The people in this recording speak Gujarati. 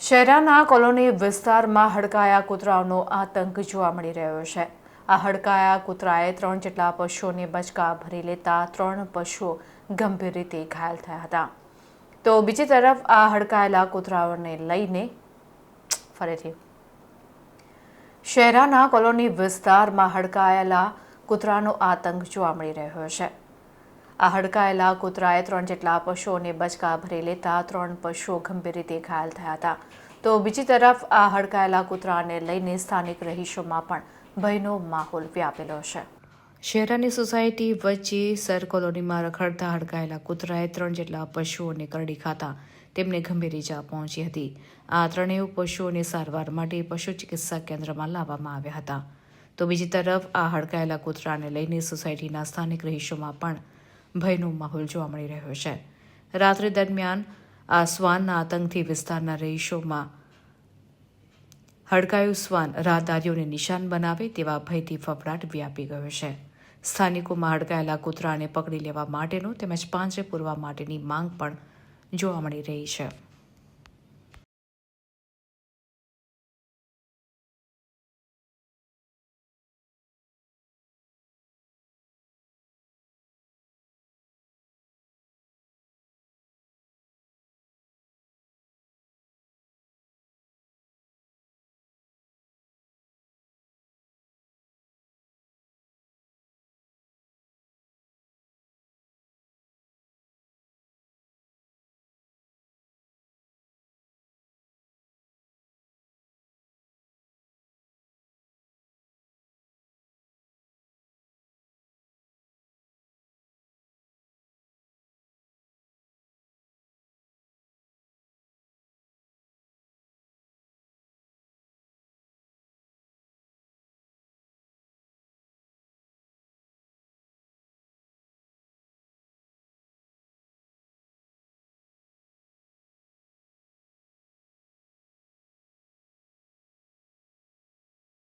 શહેરાના કોલોની વિસ્તારમાં હડકાયા કૂતરાઓનો આતંક જોવા મળી રહ્યો છે. આ હડકાયા કૂતરાએ ત્રણ જેટલા પશુઓને બચકા ભરી લેતા ત્રણ પશુઓ ગંભીર રીતે ઘાયલ થયા હતા. તો બીજી તરફ આ હડકાયેલા કૂતરાઓને લઈને ફરીથી શહેરાના કોલોની વિસ્તારમાં હડકાયેલા કૂતરાનો આતંક જોવા મળી રહ્યો છે. આ હડકાયેલા કૂતરાએ ત્રણ જેટલા પશુઓને બચકા ભરી લેતા ત્રણ પશુઓ ગંભીર રીતે ઘાયલ થયા હતા. તો બીજી તરફ આ હડકાયેલા કૂતરાને લઈને સ્થાનિક રહીશોમાં પણ ભયનો માહોલ વ્યાપેલો છે. શહેરાની સોસાયટી વચ્ચે સર કોલોનીમાં રખડતા હડકાયેલા કૂતરાએ ત્રણ જેટલા પશુઓને કરડી ખાતા તેમને ગંભીર ઇજા પહોંચી હતી. આ ત્રણેય પશુઓને સારવાર માટે પશુ ચિકિત્સા કેન્દ્રમાં લાવવામાં આવ્યા હતા. તો બીજી તરફ આ હડકાયેલા કૂતરાને લઈને સોસાયટીના સ્થાનિક રહીશોમાં પણ ભયનો માહોલ જોવા મળી રહ્યો છે. રાત્રિ દરમિયાન આ શ્વાનના આતંકથી વિસ્તારના રહીશોમાં હડકાયું શ્વાન રાહદારીઓને નિશાન બનાવે તેવા ભયથી ફફડાટ વ્યાપી ગયો છે. સ્થાનિકોમાં હડકાયેલા કૂતરાને પકડી લેવા માટેનો તેમજ પાંજરે પૂરવા માટેની માંગ પણ જોવા મળી રહી છે.